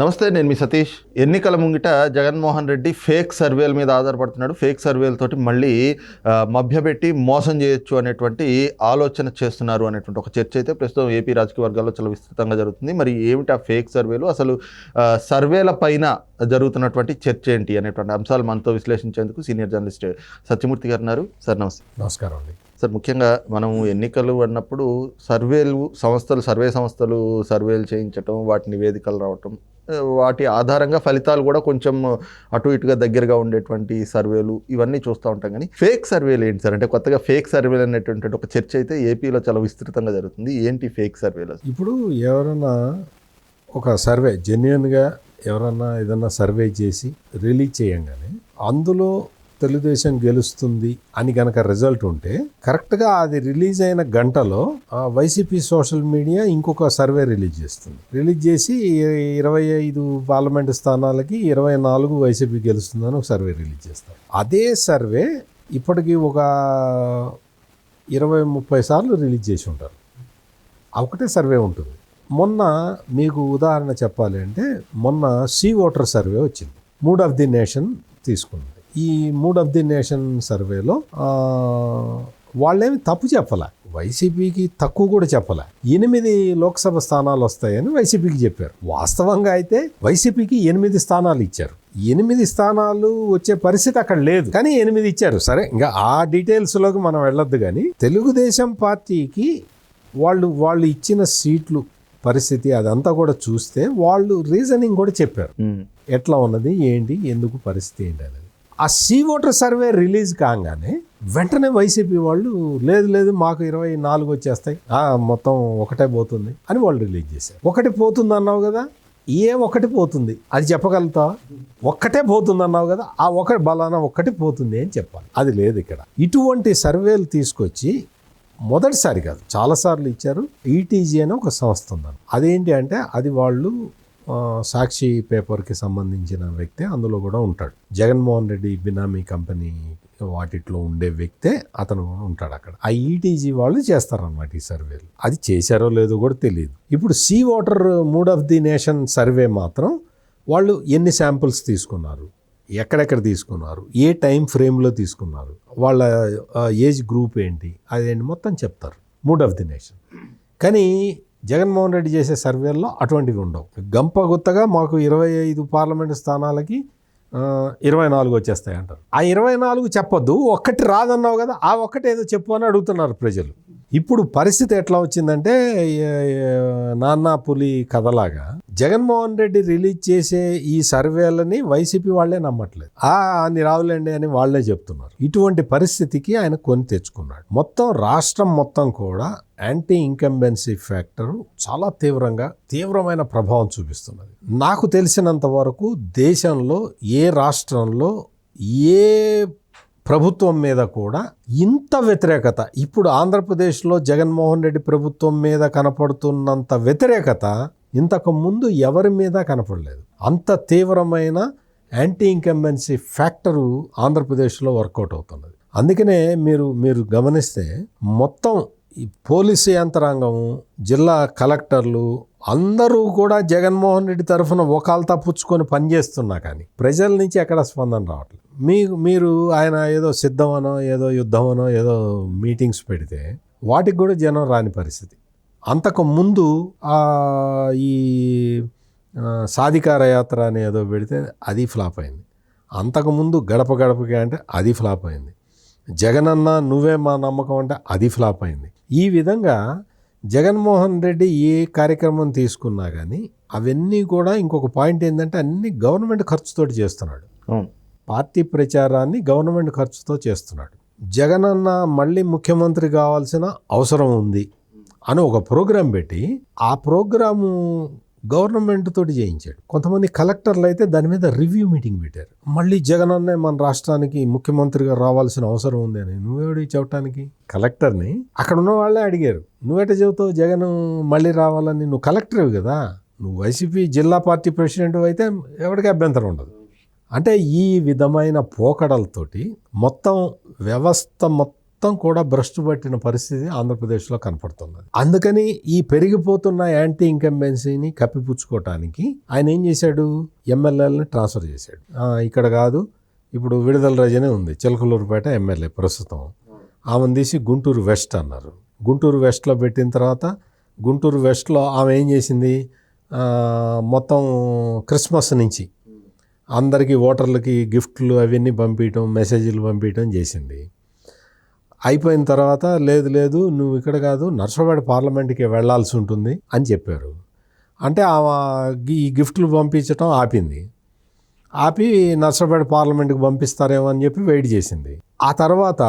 నమస్తే నేను మీ సతీష్. ఎన్నికల ముంగిట జగన్మోహన్ రెడ్డి ఫేక్ సర్వేల మీద ఆధారపడుతున్నాడు. ఫేక్ సర్వేలతోటి మళ్ళీ మభ్యపెట్టి మోసం చేయొచ్చు అనేటువంటి ఆలోచన చేస్తున్నారు అనేటువంటి ఒక చర్చ అయితే ప్రస్తుతం ఏపీ రాజకీయ వర్గాల్లో చాలా విస్తృతంగా జరుగుతుంది. మరి ఏమిటి ఆ ఫేక్ సర్వేలు? అసలు సర్వేల పైన జరుగుతున్నటువంటి చర్చ ఏంటి అనేటువంటి అంశాలు మనతో విశ్లేషించేందుకు సీనియర్ జర్నలిస్ట్ సత్యమూర్తి గారు ఉన్నారు. సార్ నమస్తే. నమస్కారం అండి. సార్ ముఖ్యంగా మనం ఎన్నికలు అన్నప్పుడు సర్వేలు సంస్థలు సర్వే సంస్థలు సర్వేలు చేయించటం వాటి నివేదికలు రావటం వాటి ఆధారంగా ఫలితాలు కూడా కొంచెం అటు ఇటుగా దగ్గరగా ఉండేటువంటి సర్వేలు ఇవన్నీ చూస్తూ ఉంటాం. కానీ ఫేక్ సర్వేలు ఏంటి సార్? అంటే కొత్తగా ఫేక్ సర్వేలు అనేటువంటి ఒక చర్చ అయితే ఏపీలో చాలా విస్తృతంగా జరుగుతుంది. ఏంటి ఫేక్ సర్వేలు ఇప్పుడు ఎవరన్నా ఒక సర్వే జెన్యున్గా ఎవరన్నా ఏదన్నా సర్వే చేసి రిలీజ్ చేయంగానే అందులో తెలుగుదేశం గెలుస్తుంది అని గనక రిజల్ట్ ఉంటే కరెక్ట్గా అది రిలీజ్ అయిన గంటలో ఆ వైసీపీ సోషల్ మీడియా ఇంకొక సర్వే రిలీజ్ చేస్తుంది. రిలీజ్ చేసి ఇరవై ఐదు పార్లమెంటు స్థానాలకి ఇరవై నాలుగు వైసీపీ గెలుస్తుందని ఒక సర్వే రిలీజ్ చేస్తారు. అదే సర్వే ఇప్పటికీ ఒక ఇరవై ముప్పై సార్లు రిలీజ్ చేసి ఉంటారు. ఒకటే సర్వే ఉంటుంది. మొన్న మీకు ఉదాహరణ చెప్పాలి అంటే మొన్న సీ వాటర్ సర్వే వచ్చింది. మూడ్ ఆఫ్ ది నేషన్ తీసుకుంది. ఈ మూడ్ ఆఫ్ ది నేషన్ సర్వేలో వాళ్ళేమి తప్పు చెప్పలే. వైసీపీకి తక్కువ కూడా చెప్పలే. ఎనిమిది లోక్సభ స్థానాలు వస్తాయని వైసీపీకి చెప్పారు. వాస్తవంగా అయితే వైసీపీకి ఎనిమిది స్థానాలు ఇచ్చారు. ఎనిమిది స్థానాలు వచ్చే పరిస్థితి అక్కడ లేదు. కానీ ఎనిమిది ఇచ్చారు. సరే ఇంకా ఆ డీటెయిల్స్లోకి మనం వెళ్ళొద్దు కానీ తెలుగుదేశం పార్టీకి వాళ్ళు వాళ్ళు ఇచ్చిన సీట్లు పరిస్థితి అదంతా కూడా చూస్తే వాళ్ళు రీజనింగ్ కూడా చెప్పారు. ఎట్లా ఉన్నది ఏంటి ఎందుకు పరిస్థితి ఏంటి ఆ సీ ఓటర్ సర్వే రిలీజ్ కాగానే వెంటనే వైసీపీ వాళ్ళు లేదు లేదు మాకు ఇరవై నాలుగు వచ్చేస్తాయి మొత్తం ఒకటే పోతుంది అని వాళ్ళు రిలీజ్ చేశారు. ఒకటి పోతుంది అన్నావు కదా ఏ ఒకటి పోతుంది? అది చెప్పగలుగుతా ఒక్కటే పోతుంది అన్నావు కదా ఆ ఒకటి బలానా ఒక్కటి పోతుంది అని చెప్పాలి. అది లేదు ఇక్కడ. ఇటువంటి సర్వేలు తీసుకొచ్చి మొదటిసారి కాదు చాలాసార్లు ఇచ్చారు. ఈటీజీ అని ఒక సంస్థ ఉందని అదేంటి అంటే అది వాళ్ళు సాక్షి పేపర్కి సంబంధించిన వ్యక్తే అందులో కూడా ఉంటాడు. జగన్మోహన్ రెడ్డి బినామీ కంపెనీ వాటిట్లో ఉండే వ్యక్తే అతను ఉంటాడు అక్కడ. ఆ ఈటీజీ వాళ్ళు చేస్తారనమాట ఈ సర్వేలు. అది చేశారో లేదో కూడా తెలియదు ఇప్పుడు C voter mood of the nation survey మాత్రం వాళ్ళు ఎన్ని శాంపుల్స్ తీసుకున్నారు ఎక్కడెక్కడ తీసుకున్నారు ఏ టైం ఫ్రేమ్లో తీసుకున్నారు వాళ్ళ ఏజ్ గ్రూప్ ఏంటి అదేంటి మొత్తం చెప్తారు. మూడ్ ఆఫ్ ది నేషన్ కానీ జగన్మోహన్ రెడ్డి చేసే సర్వేల్లో అటువంటివి ఉండవు. గంప గుత్తగా మాకు ఇరవై ఐదు పార్లమెంటు స్థానాలకి ఇరవై నాలుగు వచ్చేస్తాయి అంటారు ఆ ఇరవై నాలుగు చెప్పొద్దు ఒక్కటి రాదన్నావు కదా ఆ ఒక్కటి ఏదో చెప్పు అని అడుగుతున్నారు ప్రజలు. ఇప్పుడు పరిస్థితి ఎట్లా వచ్చిందంటే ఏ, నాన్న పులి కథలాగా జగన్మోహన్ రెడ్డి రిలీజ్ చేసే ఈ సర్వేలని వైసీపీ వాళ్ళే నమ్మట్లేదు. ఆ అని రావులేండి అని వాళ్ళే చెప్తున్నారు. ఇటువంటి పరిస్థితికి ఆయన కొని తెచ్చుకున్నాడు. మొత్తం రాష్ట్రం మొత్తం కూడా యాంటీ ఇంకంబెన్సీ ఫ్యాక్టర్ చాలా తీవ్రంగా తీవ్రమైన ప్రభావం చూపిస్తున్నది. నాకు తెలిసినంత వరకు దేశంలో ఏ రాష్ట్రంలో ఏ ప్రభుత్వం మీద కూడా ఇంత వ్యతిరేకత. ఇప్పుడు ఆంధ్రప్రదేశ్లో జగన్మోహన్ రెడ్డి ప్రభుత్వం మీద కనపడుతున్నంత వ్యతిరేకత ఇంతకు ముందు ఎవరి మీద కనపడలేదు. అంత తీవ్రమైన యాంటీ ఇంకంబెన్సీ ఫ్యాక్టరు ఆంధ్రప్రదేశ్లో వర్కౌట్ అవుతున్నది. అందుకనే మీరు మీరు గమనిస్తే మొత్తం ఈ పోలీసు యంత్రాంగము జిల్లా కలెక్టర్లు అందరూ కూడా జగన్మోహన్ రెడ్డి తరఫున ఒకళ్ళ పుచ్చుకొని పనిచేస్తున్నా కానీ ప్రజల నుంచి ఎక్కడ స్పందన రావట్లేదు. మీకు మీరు ఆయన ఏదో సిద్ధమనో ఏదో యుద్ధమనో ఏదో మీటింగ్స్ పెడితే వాటికి కూడా జనం రాని పరిస్థితి. అంతకు ముందు ఈ సాధికార యాత్ర అని ఏదో పెడితే అది ఫ్లాప్ అయింది. అంతకుముందు గడప గడపకి అంటే అది ఫ్లాప్ అయింది. జగనన్న నువ్వే మా నమ్మకం అంటే అది ఫ్లాప్ అయింది. ఈ విధంగా జగన్మోహన్ రెడ్డి ఏ కార్యక్రమం తీసుకున్నా కానీ అవన్నీ కూడా ఇంకొక పాయింట్ ఏంటంటే అన్ని గవర్నమెంట్ ఖర్చుతోటి చేస్తున్నాడు. అవును. పార్టీ ప్రచారాన్ని గవర్నమెంట్ ఖర్చుతో చేస్తున్నాడు. జగనన్న మళ్ళీ ముఖ్యమంత్రి కావాల్సిన అవసరం ఉంది అని ఒక ప్రోగ్రాం పెట్టి ఆ ప్రోగ్రాము గవర్నమెంట్ తోటి చేయించాడు. కొంతమంది కలెక్టర్లు అయితే దాని మీద రివ్యూ మీటింగ్ పెట్టారు. మళ్ళీ జగన్ అన్నే మన రాష్ట్రానికి ముఖ్యమంత్రిగా రావాల్సిన అవసరం ఉంది అని నువ్వేడు చెప్పటానికి కలెక్టర్ని? అక్కడ ఉన్న వాళ్ళే అడిగారు. నువ్వేట చెబుతావు జగన్ మళ్ళీ రావాలని? నువ్వు కలెక్టర్వి కదా. నువ్వు వైసీపీ జిల్లా పార్టీ ప్రెసిడెంట్ అయితే ఎవరికి అభ్యంతరం ఉండదు. అంటే ఈ విధమైన పోకడలతోటి మొత్తం వ్యవస్థ మొత్తం కూడా భ్రష్టు పట్టిన పరిస్థితి ఆంధ్రప్రదేశ్లో కనపడుతున్నది. అందుకని ఈ పెరిగిపోతున్న యాంటీ ఇన్కంబెన్సీని కప్పిపుచ్చుకోవటానికి ఆయన ఏం చేశాడు? ఎమ్మెల్యేలని ట్రాన్స్ఫర్ చేశాడు. ఇక్కడ కాదు ఇప్పుడు విడుదల రజనే ఉంది చిలకలూరుపేట ఎమ్మెల్యే ప్రస్తుతం. ఆమెను తీసి గుంటూరు వెస్ట్ అన్నారు. గుంటూరు వెస్ట్లో పెట్టిన తర్వాత గుంటూరు వెస్ట్లో ఆమె ఏం చేసింది? మొత్తం క్రిస్మస్ నుంచి అందరికీ ఓటర్లకి గిఫ్ట్లు అవన్నీ పంపించడం మెసేజ్లు పంపించడం చేసింది. అయిపోయిన తర్వాత లేదు లేదు నువ్వు ఇక్కడ కాదు నర్సరావుపేట పార్లమెంట్కి వెళ్ళాల్సి ఉంటుంది అని చెప్పారు. అంటే ఆమె ఈ గిఫ్ట్లు పంపించడం ఆపింది. ఆపి నర్సరావుపేట పార్లమెంట్కి పంపిస్తారేమో అని చెప్పి వెయిట్ చేసింది. ఆ తర్వాత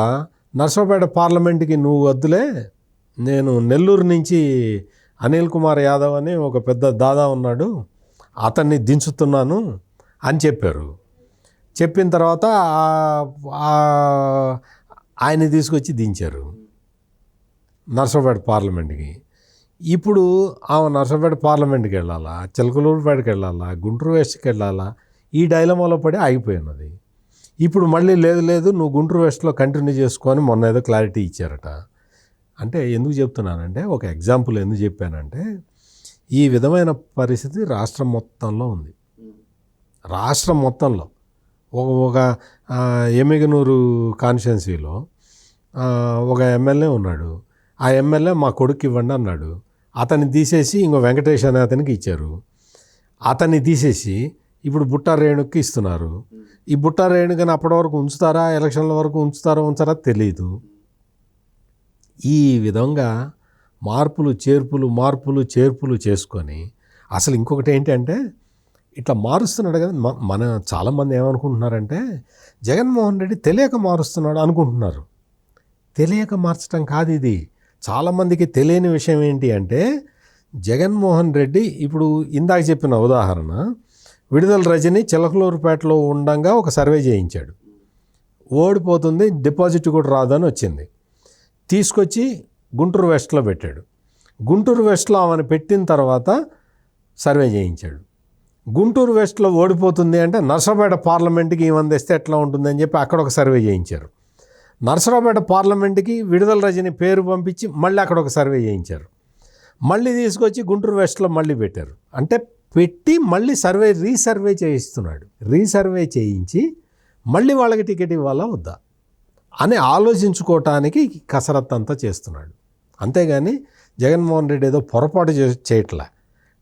నర్సరావుపేట పార్లమెంట్కి నువ్వు వద్దులే నేను నెల్లూరు నుంచి అనిల్ కుమార్ యాదవ్ అని ఒక పెద్ద దాదా ఉన్నాడు అతన్ని దించుతున్నాను అని చెప్పారు. చెప్పిన తర్వాత ఆయన ఆయన్ని తీసుకొచ్చి దించారు. నర్సరావుపేట పార్లమెంట్కి. ఇప్పుడు ఆమె నర్సరావుపేట పార్లమెంట్కి వెళ్ళాలా చిలకలూరుపేటకి వెళ్ళాలా గుంటూరు వెస్ట్కి వెళ్ళాలా ఈ డైలమాలో పడి ఆగిపోయినది. ఇప్పుడు మళ్ళీ లేదు లేదు నువ్వు గుంటూరు వెస్ట్లో కంటిన్యూ చేసుకొని మొన్న ఏదో క్లారిటీ ఇచ్చారట. అంటే ఎందుకు చెప్తున్నానంటే ఒక ఎగ్జాంపుల్ ఎందుకు చెప్పానంటే ఈ విధమైన పరిస్థితి రాష్ట్రం మొత్తంలో ఉంది. రాష్ట్రం మొత్తంలో ఒక ఒక ఎమిగనూరు కాన్స్టిట్యున్సీలో ఒక ఎమ్మెల్యే ఉన్నాడు. ఆ ఎమ్మెల్యే మా కొడుకు ఇవ్వండి అన్నాడు. అతన్ని తీసేసి ఇంకో వెంకటేష్ అనే అతనికి ఇచ్చారు. అతన్ని తీసేసి ఇప్పుడు బుట్టా రేణుకి ఇస్తున్నారు. ఈ బుట్టా రేణుకని అప్పటి వరకు ఉంచుతారా? ఎలక్షన్ల వరకు ఉంచుతారా ఉంచారా? తెలియదు ఈ విధంగా మార్పులు చేర్పులు మార్పులు చేర్పులు చేసుకొని అసలు ఇంకొకటి ఏంటంటే ఇట్లా మారుస్తున్నాడు కదా. మన చాలామంది ఏమనుకుంటున్నారంటే జగన్మోహన్ రెడ్డి తెలియక మారుస్తున్నాడు అనుకుంటున్నారు. తెలియక మార్చడం కాదు ఇది. చాలామందికి తెలియని విషయం ఏంటి అంటే జగన్మోహన్ రెడ్డి ఇప్పుడు ఇందాక చెప్పిన ఉదాహరణ విడుదల రజని చిలకలూరుపేటలో ఉండంగా ఒక సర్వే చేయించాడు. ఓడిపోతుంది డిపాజిట్ కూడా రాదని వచ్చింది. తీసుకొచ్చి గుంటూరు వెస్ట్లో పెట్టాడు. గుంటూరు వెస్ట్లో ఆమెను పెట్టిన తర్వాత సర్వే చేయించాడు. గుంటూరు వెస్ట్లో ఓడిపోతుంది అంటే నర్సరావుపేట పార్లమెంట్కి ఈమెను తెస్తే ఎట్లా ఉంటుంది అని చెప్పి అక్కడ ఒక సర్వే చేయించారు. నర్సరావుపేట పార్లమెంట్కి విడుదల రజని పేరు పంపించి మళ్ళీ అక్కడ ఒక సర్వే చేయించారు. మళ్ళీ తీసుకొచ్చి గుంటూరు వెస్ట్లో మళ్ళీ పెట్టారు. అంటే పెట్టి మళ్ళీ సర్వే రీసర్వే చేయిస్తున్నాడు. రీసర్వే చేయించి మళ్ళీ వాళ్ళకి టికెట్ ఇవ్వాలా వద్దా అని ఆలోచించుకోవటానికి కసరత్ అంతా చేస్తున్నాడు. అంతేగాని జగన్మోహన్ రెడ్డి ఏదో పొరపాటు చే చేయట్లే.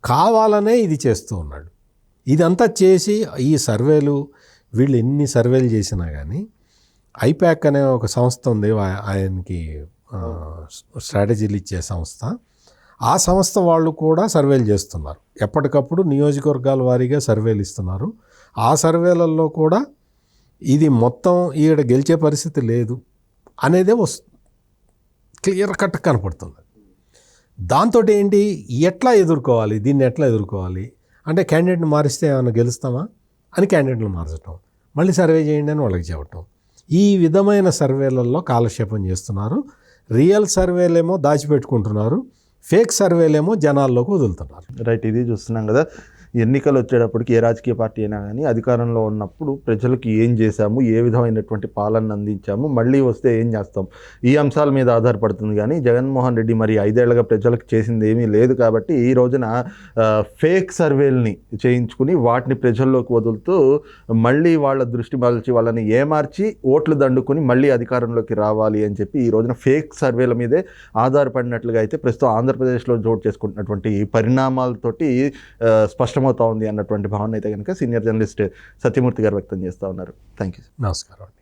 కావాలనే ఇది చేస్తూ ఉన్నాడు. ఇదంతా చేసి ఈ సర్వేలు వీళ్ళు ఎన్ని సర్వేలు చేసినా కానీ ఐప్యాక్ అనే ఒక సంస్థ ఉంది ఆయనకి స్ట్రాటజీలు ఇచ్చే సంస్థ. ఆ సంస్థ వాళ్ళు కూడా సర్వేలు చేస్తున్నారు. ఎప్పటికప్పుడు నియోజకవర్గాల వారీగా సర్వేలు ఇస్తున్నారు. ఆ సర్వేలలో కూడా ఇది మొత్తం ఈడ గెలిచే పరిస్థితి లేదు అనేదే వస్తు క్లియర్ కట్ కనపడుతుంది. దాంతో ఏంటి ఎట్లా ఎదుర్కోవాలి దీన్ని ఎట్లా ఎదుర్కోవాలి అంటే క్యాండిడేట్ని మారిస్తే ఏమైనా గెలుస్తామా అని క్యాండిడేట్లు మార్చటం. మళ్ళీ సర్వే చేయండి అని వాళ్ళకి చెప్పటం. ఈ విధమైన సర్వేలలో కాలక్షేపం చేస్తున్నారు. రియల్ సర్వేలేమో దాచిపెట్టుకుంటున్నారు. ఫేక్ సర్వేలేమో జనాల్లోకి వదులుతున్నారు. రైట్ ఇది చూస్తున్నాం కదా. ఎన్నికలు వచ్చేటప్పటికి ఏ రాజకీయ పార్టీ అయినా కానీ అధికారంలో ఉన్నప్పుడు ప్రజలకు ఏం చేశాము ఏ విధమైనటువంటి పాలన అందించాము మళ్ళీ వస్తే ఏం చేస్తాం? ఈ అంశాల మీద ఆధారపడుతుంది కానీ జగన్మోహన్ రెడ్డి మరి ఐదేళ్ళుగా ప్రజలకు చేసింది ఏమీ లేదు కాబట్టి ఈ రోజున ఫేక్ సర్వేల్ని చేయించుకుని వాటిని ప్రజల్లోకి వదులుతూ మళ్ళీ వాళ్ళ దృష్టి మలచి వాళ్ళని ఏమార్చి ఓట్లు దండుకొని మళ్ళీ అధికారంలోకి రావాలి అని చెప్పి ఈ రోజున ఫేక్ సర్వేల మీదే ఆధారపడినట్లుగా అయితే ప్రస్తుతం ఆంధ్రప్రదేశ్లో చోటు చేసుకుంటున్నటువంటి ఈ పరిణామాలతోటి స్పష్టం అర్థమవుతా ఉంది అన్నటువంటి భావన అయితే కనుక సీనియర్ జర్నలిస్ట్ సత్యమూర్తి గారు వ్యక్తం చేస్తూ ఉన్నారు. థ్యాంక్ యూ నమస్కారం అండి.